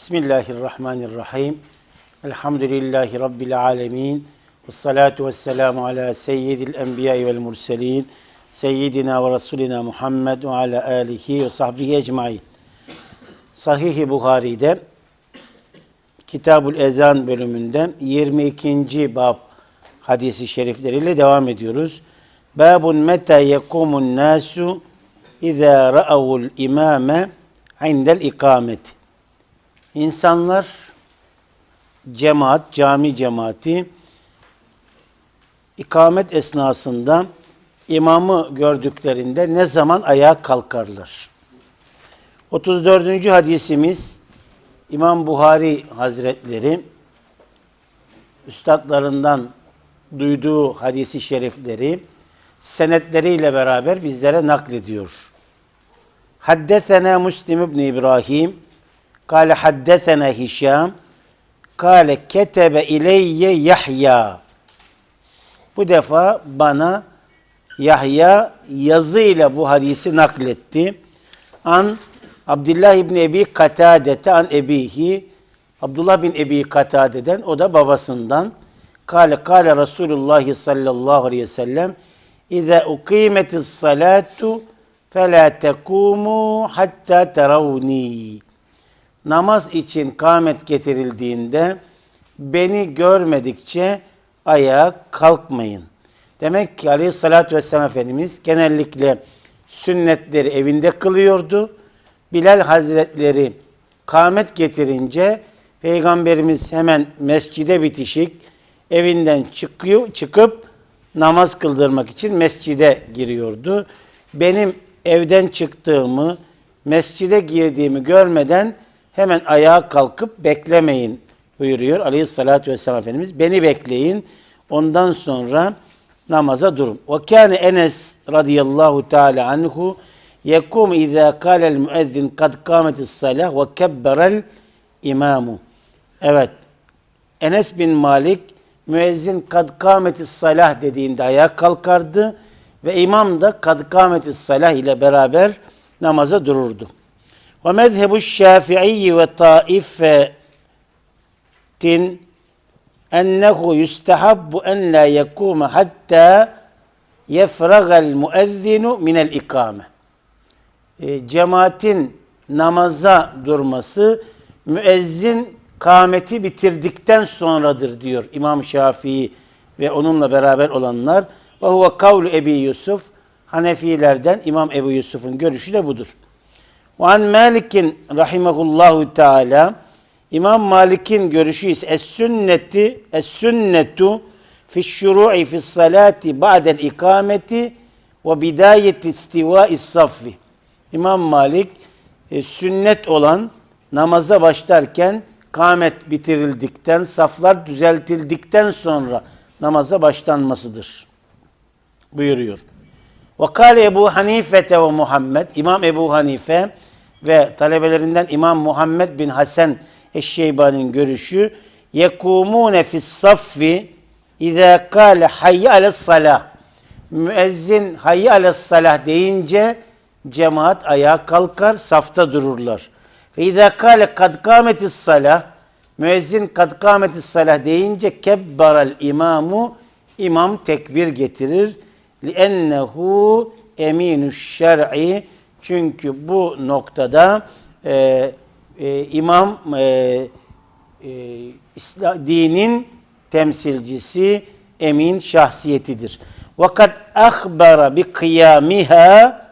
Bismillahirrahmanirrahim. Elhamdülillahi Rabbil alemin. Ve salatu ve selamu ala seyyidil enbiya vel murselin. Seyyidina ve Resulina Muhammed ve ala alihi ve sahbihi ecmain. Sahih-i Buhari'de Kitabul Ezan bölümünden 22. bab hadisi şerifleriyle devam ediyoruz. Babun meta yekumun nasu izâ ra'avul imame indel ikameti. İnsanlar cemaat, cami cemaati ikamet esnasında imamı gördüklerinde ne zaman ayağa kalkarlar? 34. hadisimiz İmam Buhari Hazretleri üstadlarından duyduğu hadisi şerifleri senetleriyle beraber bizlere naklediyor. Haddesena Müslim ibn İbrahim Kale haddesene Hişam. Kale ketebe ileyye Yahya. Bu defa bana Yahya yazıyla bu hadisi nakletti. An Abdullah ibn Ebi Katade'te an Ebihi Abdullah bin Ebi Katade'den o da babasından Kale kale Resulullah sallallahu aleyhi ve sellem İza ukimetis salatu fe la tekumu hatta teravni.'' Namaz için kâmet getirildiğinde beni görmedikçe ayağa kalkmayın. Demek ki aleyhissalatü vesselam Efendimiz genellikle sünnetleri evinde kılıyordu. Bilal Hazretleri kâmet getirince Peygamberimiz hemen mescide bitişik evinden çıkıyor, çıkıp namaz kıldırmak için mescide giriyordu. Benim evden çıktığımı, mescide girdiğimi görmeden hemen ayağa kalkıp beklemeyin buyuruyor aleyhissalatü vesselam Efendimiz. Beni bekleyin, ondan sonra namaza durun. Ve kâne Enes radıyallahu teala anhu yekum izâ kâlel müezzin kad kâmetis salah ve kebberel imamu. Evet, Enes bin Malik müezzin kad kâmetis salah dediğinde ayağa kalkardı ve imam da kad kâmetis salah ile beraber namaza dururdu. Ve mezhebu şafii ve taifetin ennehu yustahabbu en la yekûme hatta yefragel müezzinu minel ikame. E, cemaatin namaza durması müezzin kâmeti bitirdikten sonradır diyor İmam Şafii ve onunla beraber olanlar. Ve huve kavlu Ebi Yusuf. Hanefilerden İmam Ebu Yusuf'un görüşü de budur. Ve an Malik'in rahimehullahu teala İmam Malik'in görüşü ise es-sünneti es-sünnetu fi şuru'i fi salati ba'del ikameti ve bidayeti istivai saffi. İmam Malik e, sünnet olan namaza başlarken kâmet bitirildikten, saflar düzeltildikten sonra namaza başlanmasıdır buyuruyor. Vakale Ebu Hanife ve Muhammed, İmam Ebu Hanife ve talebelerinden İmam Muhammed bin Hasan Eşşeybani'nin görüşü yekumune fis saffi izâ kâle hayye ales salah müezzin hayye ales salah deyince cemaat ayağa kalkar safta dururlar. Ve izâ kâle kad kâmetis salah müezzin kad kâmetis salah deyince kebbaral imamu imam tekbir getirir. Li ennehu eminüş şer'i çünkü bu noktada e, e, imam e, e, dinin temsilcisi emin şahsiyetidir. Vakat akhbara bi kıyamiha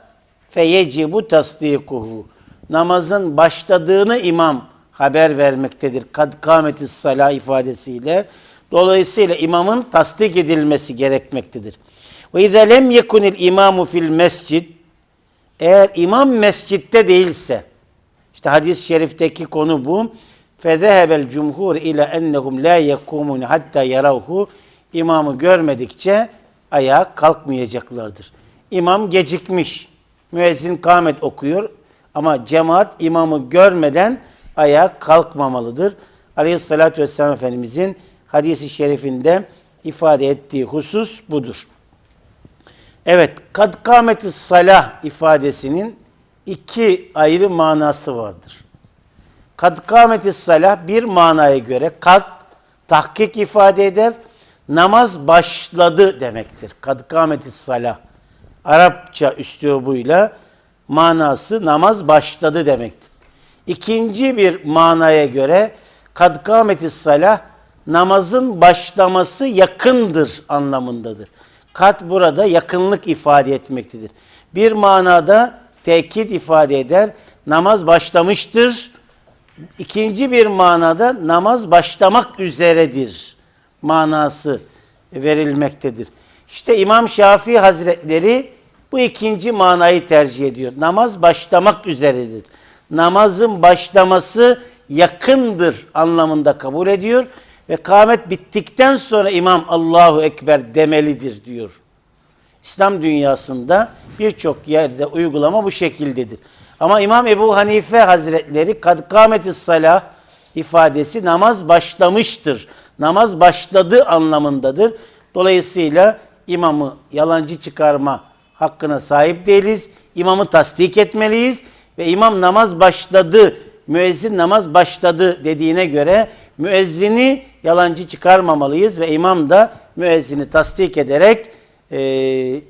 feyecibu tasdikuhu. Namazın başladığını imam haber vermektedir. Kad kâmetis salah ifadesiyle. Dolayısıyla imamın tasdik edilmesi gerekmektedir. Ve izâ lem yekunil imamu fil mescid eğer imam mescitte değilse işte hadis-i şerifteki konu bu. Fezehebel cumhur ile ennehum la yekumun hatta yaravhu imamı görmedikçe ayağa kalkmayacaklardır. İmam gecikmiş. Müezzin kâmet okuyor ama cemaat imamı görmeden ayağa kalkmamalıdır. Aleyhissalatü vesselam Efendimizin hadisi şerifinde ifade ettiği husus budur. Evet, kad kâmeti salah ifadesinin iki ayrı manası vardır. Kad kâmetis salah bir manaya göre kad tahkik ifade eder. Namaz başladı demektir. Kad kâmetis salah. Arapça üslubuyla manası namaz başladı demektir. İkinci bir manaya göre kad kâmetis salah namazın başlaması yakındır anlamındadır. Kat burada yakınlık ifade etmektedir. Bir manada tekit ifade eder. Namaz başlamıştır. İkinci bir manada namaz başlamak üzeredir manası verilmektedir. İşte İmam Şafii Hazretleri bu ikinci manayı tercih ediyor. Namaz başlamak üzeredir. Namazın başlaması yakındır anlamında kabul ediyor ve kâmet bittikten sonra imam Allahu Ekber demelidir diyor. İslam dünyasında birçok yerde uygulama bu şekildedir. Ama İmam Ebu Hanife Hazretleri kad kâmetis salah ifadesi namaz başlamıştır. Namaz başladı anlamındadır. Dolayısıyla imamı yalancı çıkarma hakkına sahip değiliz. İmamı tasdik etmeliyiz ve imam namaz başladı, müezzin namaz başladı dediğine göre müezzini yalancı çıkarmamalıyız ve imam da müezzini tasdik ederek e,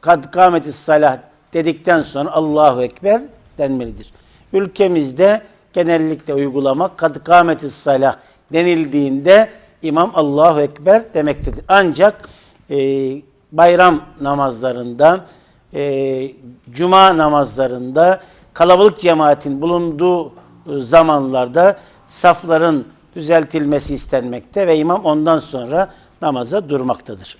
kad salah dedikten sonra Allahu Ekber denmelidir. Ülkemizde genellikle uygulamak kad kâmetis salah denildiğinde imam Allahu Ekber demektedir. Ancak e, bayram namazlarında, e, cuma namazlarında, kalabalık cemaatin bulunduğu zamanlarda safların düzeltilmesi istenmekte ve imam ondan sonra namaza durmaktadır.